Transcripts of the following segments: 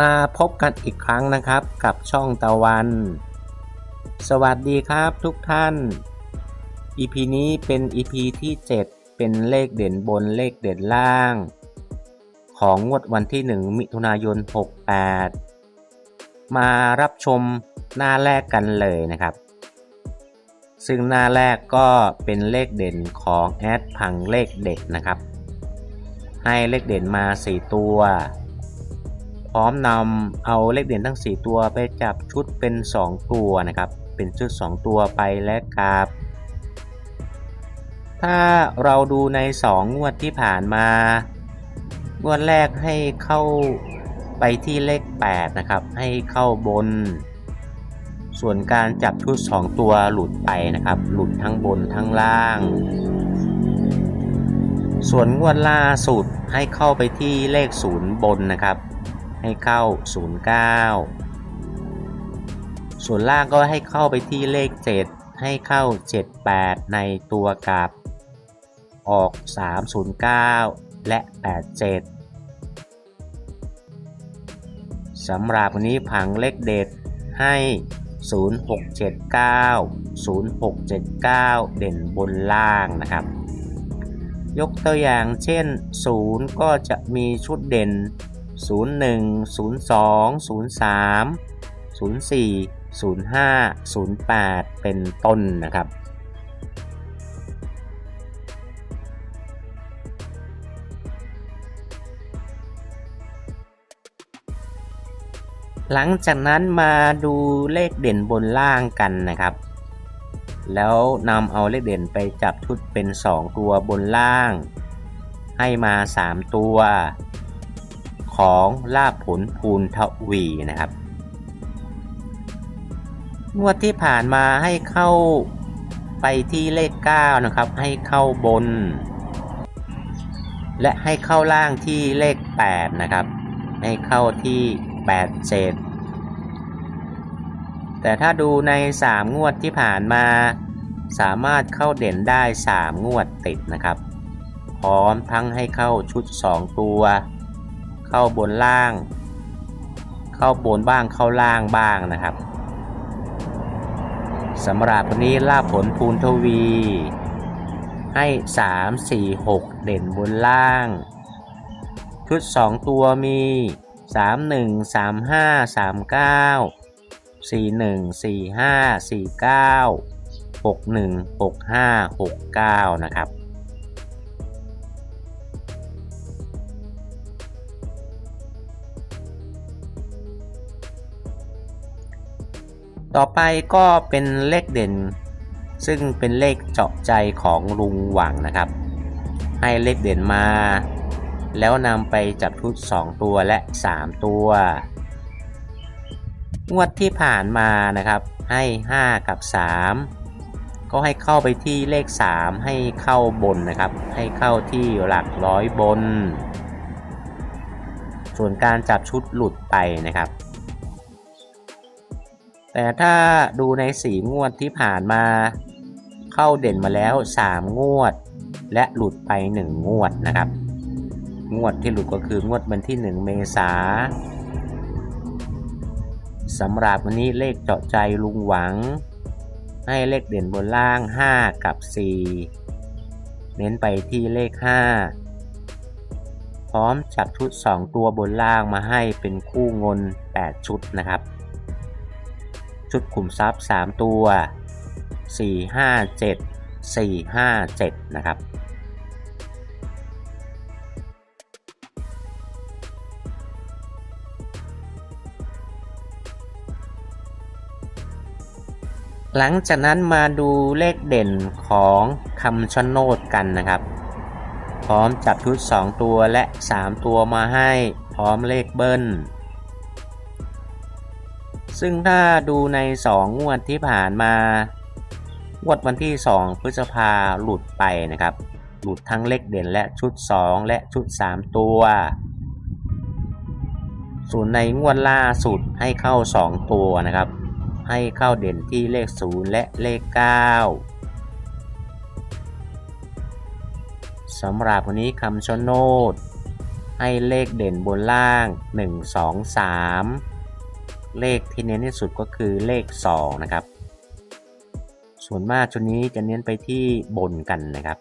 มาพบกันอีกครั้งนะครับกับช่องตะวัน สวัสดีครับทุกท่าน EP นี้เป็น EP ที่ 7 เป็นเลขเด่นบนเลขเด่นล่าง ของงวดวันที่ 1 มิถุนายน 68 มารับชมหน้าแรกกันเลยนะครับ ซึ่งหน้าแรกก็เป็นเลขเด่นของแอดพังเลขเด็ดนะครับ ให้เลขเด่นมา 4 ตัว พร้อมนำเอาเลขเด่นทั้ง 4 ตัวไปจับชุดเป็น 2 ตัวนะครับ เป็นชุด 2 ตัวไปและกราบถ้าเราดูใน 2 งวดที่ผ่านมา งวดแรกให้เข้าไปที่เลข 8 นะครับ ให้เข้าบน ส่วนการจับชุด 2 ตัวหลุดไปนะครับ หลุดทั้งบนทั้งล่างส่วนงวดล่าสุดให้เข้าไปที่เลข0บนนะครับ ให้เข้า 09 ส่วนล่างก็ให้เข้าไปที่เลข 7 ให้เข้า 78 ในตัวกลับ ออก 309 และ 87 สำหรับวันนี้ผังเลขเด็ดให้ 0679 0679 เด่นบนล่างนะครับยกตัวอย่างเช่น 0 ก็จะมีชุดเด่น 01 02 03 04 05 08 เป็นต้นนะครับ หลังจากนั้นมาดูเลขเด่นบนล่างกันนะครับ แล้วนำเอาเลขเด่นไปจับชุดเป็น 2 ตัวบนล่าง ให้มา 3 ตัว ของลาบผลภูนทวีนะครับ งวดที่ผ่านมาให้เข้าไปที่เลข 9 นะครับ ให้เข้าบน และให้เข้าล่างที่เลข 8 นะครับ ให้เข้าที่8 7แต่ถ้าดูใน 3 งวดที่ผ่านมา สามารถเข้าเด่นได้ 3 งวดติดนะครับ พร้อมทั้งให้เข้าชุด 2 ตัว เข้าบนล่าง เข้าบนบ้างเข้าล่างบ้างนะครับสำหรับวันนี้ลาบผลภูนทวี ให้ 3 4 6 เด่นบนล่าง ชุด 2 ตัวมี 3 1 3 5 3 9 4 1 4 5 4 9 6 1 6 5 6 9 นะครับ ต่อไปก็เป็นเลขเด่น ซึ่งเป็นเลขเจาะใจของลุงหวังนะครับ ให้เลขเด่นมา แล้วนำไปจับชุด 2 ตัวและ 3 ตัว งวดที่ผ่านมานะครับ ให้ 5 กับ 3 ก็ให้เข้าไปที่เลข 3 ให้เข้าบนนะครับ ให้เข้าที่หลักร้อยบน ส่วนการจับชุดหลุดไปนะครับ แต่ถ้าดูใน4งวดที่ผ่านมา เข้าเด่นมาแล้ว 3 งวด และหลุดไป 1 งวดนะครับ งวดที่หลุดก็คืองวดวันที่ 1 เมษาสำหรับวันนี้เลขเจาะใจลุงหวัง ให้เลขเด่นบนล่าง 5 กับ 4 เน้นไปที่เลข 5 พร้อมจับชุด 2 ตัวบนล่างมาให้เป็นคู่เงิน8 ชุดนะครับ ชุดขุมทรัพย์ 3 ตัว 4 5 7 4 5 7 นะครับ หลังจากนั้นมาดูเลขเด่นของคำชะโนดกันนะครับ พร้อมจับชุด 2 ตัวและ 3 ตัวมาให้พร้อมเลขเบิ้ล ซึ่งถ้าดูใน 2 งวดที่ผ่านมางวดวันที่ 2 พฤษภาหลุดไปนะครับ หลุดทั้งเลขเด่นและชุด 2 และชุด 3 ตัว ส่วนในงวดล่าสุดให้เข้า 2 ตัวนะครับ ให้เข้าเด่นที่เลข 0 และเลข 9 สำหรับวันนี้คำชะโนดให้เลขเด่นบนล่าง 1 2 3 เลขที่เน้นที่สุดก็คือเลข 2 นะครับ ส่วนมากชุดนี้จะเน้นไปที่บนกันนะครับ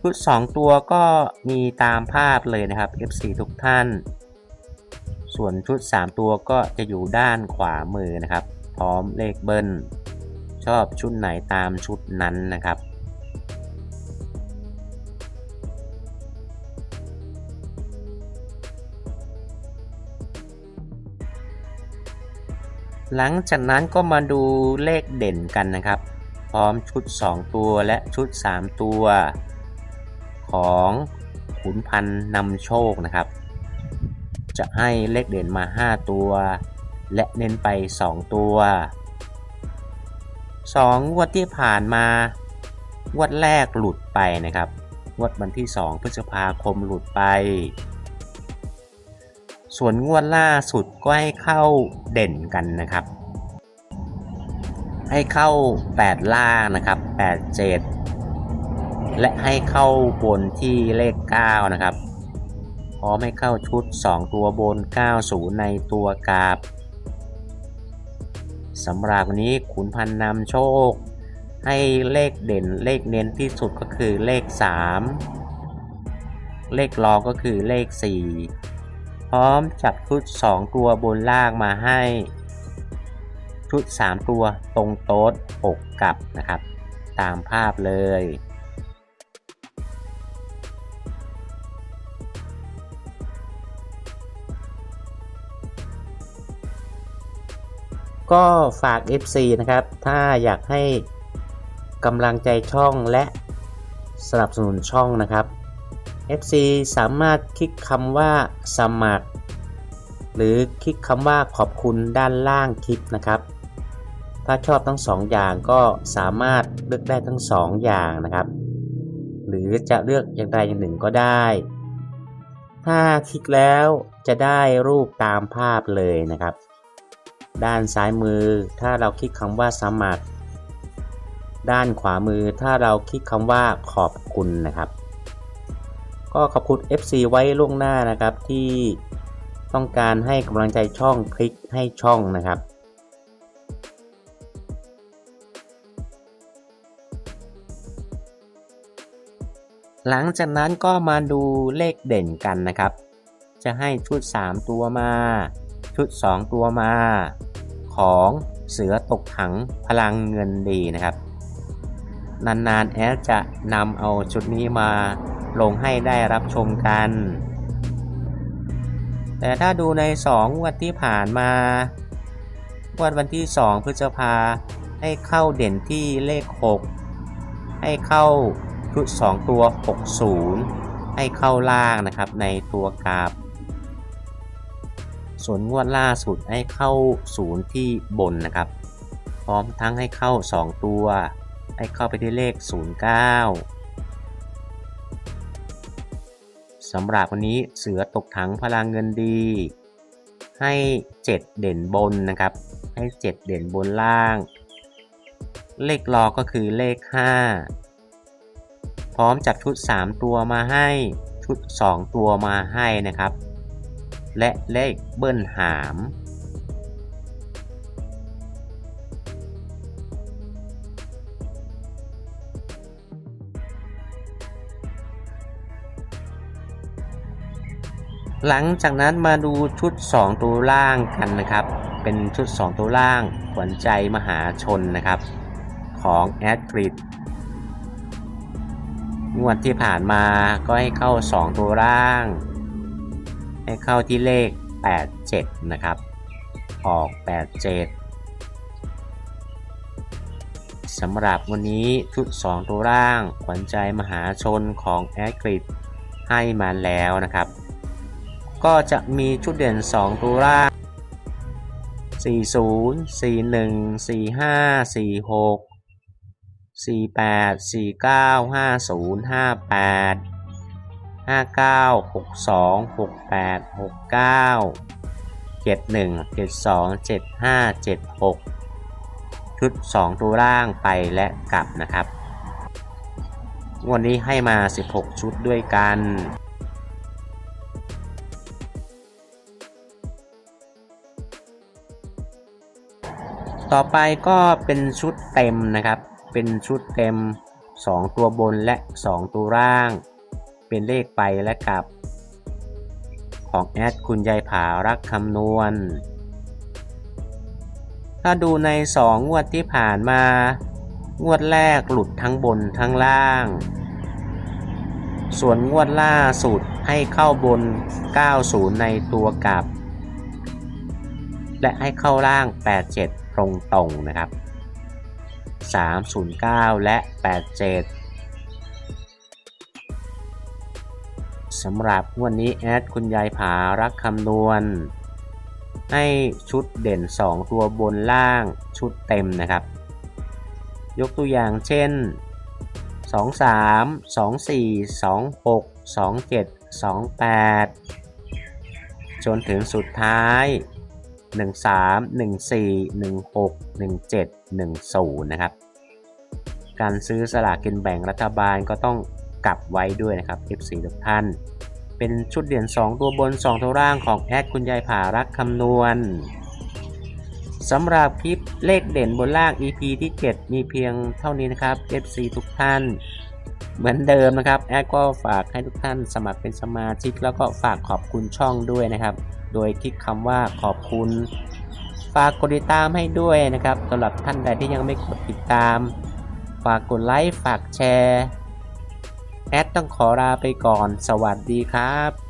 ชุด2ตัวก็มีตามภาพเลยนะครับ FC ทุกท่าน ส่วนชุด 3 ตัวก็จะอยู่ด้านขวามือนะครับ พร้อมเลขเบิ้ลชอบชุดไหนตามชุดนั้นนะครับ หลังจากนั้นก็มาดูเลขเด่นกันนะครับ พร้อมชุด 2 ตัวและชุด 3 ตัว ของขุนพันธ์นำโชคนะครับ จะให้เลขเด่นมา 5 ตัว และเน้นไป 2 ตัว 2 งวดที่ผ่านมางวดแรกหลุดไปนะครับงวดวันที่ 2 พฤษภาคมหลุดไป ส่วนงวดล่าสุดก็ให้เข้าเด่นกันนะครับ ให้เข้า 8 ล่านะครับ 8 7 และให้เข้าบนที่เลข 9 นะครับ พร้อมให้เข้าชุด 2 ตัวบน 90 ในตัวกราบสำหรับวันนี้ขุนพันนำโชค ให้เลขเด่นเลขเน้นที่สุดก็คือเลข 3 เลขรองก็คือเลข 4 พร้อมจับชุด 2 ตัวบนล่างมาให้ ชุด 3 ตัวตรงโต๊ด6กับนะครับ ตามภาพเลยก็ฝาก FC นะครับ ถ้าอยากให้กำลังใจช่องและสนับสนุนช่องนะครับ FC สามารถคลิกคำว่าสมัคร หรือคลิกคำว่าขอบคุณด้านล่างคลิปนะครับ ถ้าชอบทั้ง2อย่างก็สามารถเลือกได้ทั้ง2อย่างนะครับ หรือจะเลือกอย่างใดอย่างหนึ่งก็ได้ ถ้าคลิกแล้วจะได้รูปตามภาพเลยนะครับ ด้านซ้ายมือถ้าเราคลิกคำว่าสมัคร ด้านขวามือถ้าเราคลิกคำว่าขอบคุณนะครับ ก็ขอบคุณ FC ไว้ล่วงหน้านะครับที่ต้องการให้กำลังใจช่องคลิกให้ช่องนะครับ หลังจากนั้นก็มาดูเลขเด่นกันนะครับ จะให้ชุด 3 ตัวมา ชุด 2 ตัวมา ของเสือตกถังพลังเงินดีนะครับ นานๆแอดจะนำเอาชุดนี้มา ลงให้ได้รับชมกัน แต่ถ้าดูใน2งวันที่ผ่านมาวันวันที่ 2 พฤษภาให้เข้าเด่นที่เลข 6 ให้เข้าชุด2ตัว 60 ให้เข้าล่างนะครับในตัวกราบส่วนงวดล่าสุดให้เข้าศูนย์ที่บนนะครับ พร้อมทั้งให้เข้า 2 ตัว ให้เข้าไปที่เลข 09 สำหรับวันนี้เสือตกถังพลังเงินดี ให้ 7 เด่นบนนะครับ ให้ 7 เด่นบนล่าง เลขรอก็คือเลข 5 พร้อมจับชุด 3 ตัวมาให้ชุด 2 ตัวมาให้นะครับ และเลขเบิ้ลหาม หลังจากนั้นมาดูชุด 2 ตัวล่างกันนะครับ เป็นชุด 2 ตัวล่างขวัญใจมหาชนนะครับ ของแอดกริดงวดที่ผ่านมาก็ให้เข้า 2 ตัวล่าง ให้เข้าที่เลข 87 นะครับ ออก 87สำหรับวันนี้ชุด 2 ตัวล่างขวัญใจมหาชนของแอดกริดให้มาแล้วนะครับ ก็จะมีชุดเด่น 2 ตัวล่าง 40 41 45 46 48 49 50 58 59 62 68 69 71 72 75 76 ชุด 2 ตัวล่างไปและกลับนะครับ วันนี้ให้มา 16 ชุดด้วยกัน ต่อไปก็เป็นชุดเต็มนะครับ เป็นชุดเต็ม 2 ตัวบนและ 2 ตัวล่าง เป็นเลขไปและกลับ ของแอดคุณยายผารักคำนวณ ถ้าดูใน 2 งวดที่ผ่านมา งวดแรกหลุดทั้งบนทั้งล่าง ส่วนงวดล่าสุดให้เข้าบน 90 ในตัวกลับ และให้เข้าล่าง 87 ตรงๆนะครับ 309 และ 87สำหรับวันนี้แอดคุณยายผารักคำนวณ ให้ชุดเด่น 2 ตัวบนล่างชุดเต็มนะครับ ยกตัวอย่างเช่น 2 3 2 4 2 6 2 7 2 8 จนถึงสุดท้าย 1 3 1 4 1 6 1 7 1 0 นะครับ การซื้อสลากกินแบ่งรัฐบาลก็ต้องกลับไว้ด้วยนะครับ F4 ทุกท่าน เป็นชุดเด่น2ตัวบน 2 ตัวล่างของแอดคุณยายผารักคำนวณสำหรับคลิปเลขเด่นบนล่าง EP ที่ 7 มีเพียงเท่านี้นะครับ FC ทุกท่าน เหมือนเดิมนะครับ แอดก็ฝากให้ทุกท่านสมัครเป็นสมาชิกแล้วก็ฝากขอบคุณช่องด้วยนะครับ โดยคลิกคำว่าขอบคุณ ฝากกดติดตามให้ด้วยนะครับสำหรับท่านใดที่ยังไม่กดติดตาม ฝากกดไลค์ฝากแชร์ แอดต้องขอลาไปก่อน สวัสดีครับ